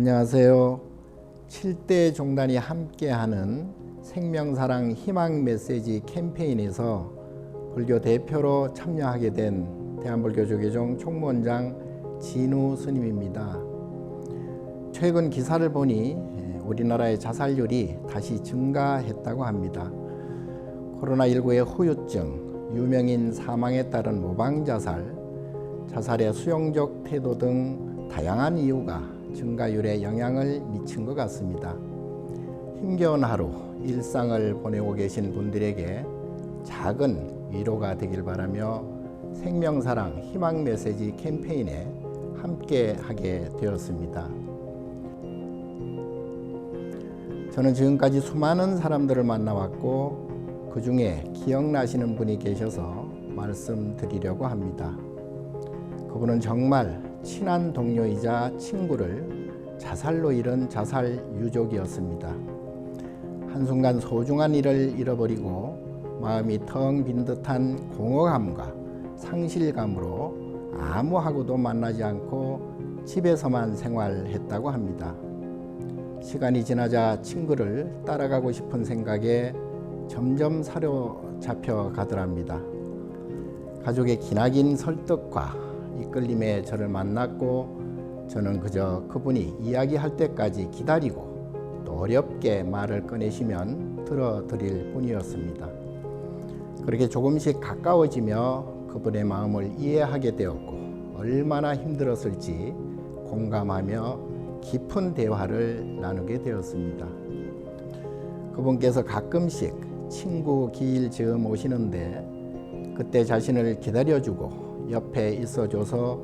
안녕하세요. 7대 종단이 함께하는 생명사랑 희망 메시지 캠페인에서 불교 대표로 참여하게 된 대한불교조계종 총무원장 진우 스님입니다. 최근 기사를 보니 우리나라의 자살률이 다시 증가했다고 합니다. 코로나19의 후유증, 유명인 사망에 따른 모방자살, 자살의 수용적 태도 등 다양한 이유가 증가율에 영향을 미친 것 같습니다. 힘겨운 하루, 일상을 보내고 계신 분들에게 작은 위로가 되길 바라며 생명사랑 희망 메시지 캠페인에 함께 하게 되었습니다. 저는 지금까지 수많은 사람들을 만나왔고 그 중에 기억나시는 분이 계셔서 말씀드리려고 합니다. 그분은 정말 친한 동료이자 친구를 자살로 잃은 자살 유족이었습니다. 한순간 소중한 일을 잃어버리고 마음이 텅 빈 듯한 공허감과 상실감으로 아무하고도 만나지 않고 집에서만 생활했다고 합니다. 시간이 지나자 친구를 따라가고 싶은 생각에 점점 사로잡혀 가더랍니다. 가족의 기나긴 설득과 이끌림에 저를 만났고 저는 그저 그분이 이야기할 때까지 기다리고 또 어렵게 말을 꺼내시면 들어드릴 뿐이었습니다. 그렇게 조금씩 가까워지며 그분의 마음을 이해하게 되었고 얼마나 힘들었을지 공감하며 깊은 대화를 나누게 되었습니다. 그분께서 가끔씩 친구 길 즈음 오시는데 그때 자신을 기다려주고 옆에 있어줘서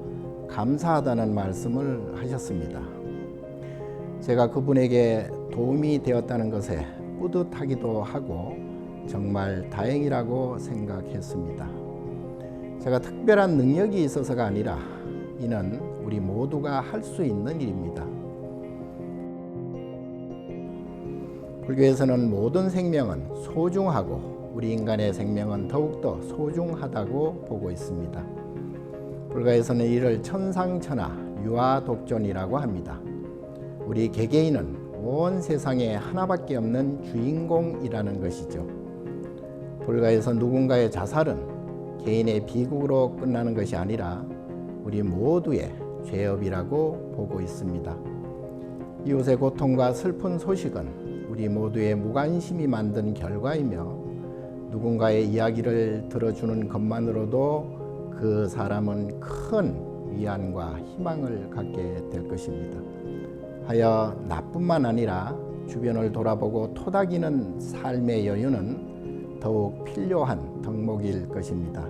감사하다는 말씀을 하셨습니다. 제가 그분에게 도움이 되었다는 것에 뿌듯하기도 하고 정말 다행이라고 생각했습니다. 제가 특별한 능력이 있어서가 아니라 이는 우리 모두가 할 수 있는 일입니다. 불교에서는 모든 생명은 소중하고 우리 인간의 생명은 더욱더 소중하다고 보고 있습니다. 불가에서는 이를 천상천하 유아독존이라고 합니다. 우리 개개인은 온 세상에 하나밖에 없는 주인공이라는 것이죠. 불가에서 누군가의 자살은 개인의 비극으로 끝나는 것이 아니라 우리 모두의 죄업이라고 보고 있습니다. 이웃의 고통과 슬픈 소식은 우리 모두의 무관심이 만든 결과이며 누군가의 이야기를 들어주는 것만으로도 그 사람은 큰 위안과 희망을 갖게 될 것입니다. 하여 나뿐만 아니라 주변을 돌아보고 토닥이는 삶의 여유는 더욱 필요한 덕목일 것입니다.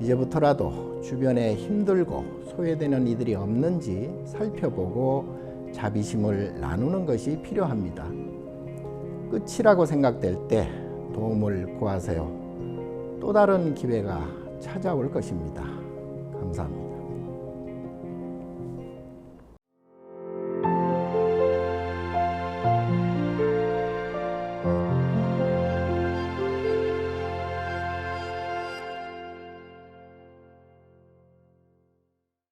이제부터라도 주변에 힘들고 소외되는 이들이 없는지 살펴보고 자비심을 나누는 것이 필요합니다. 끝이라고 생각될 때 도움을 구하세요. 또 다른 기회가 찾아올 것입니다. 감사합니다.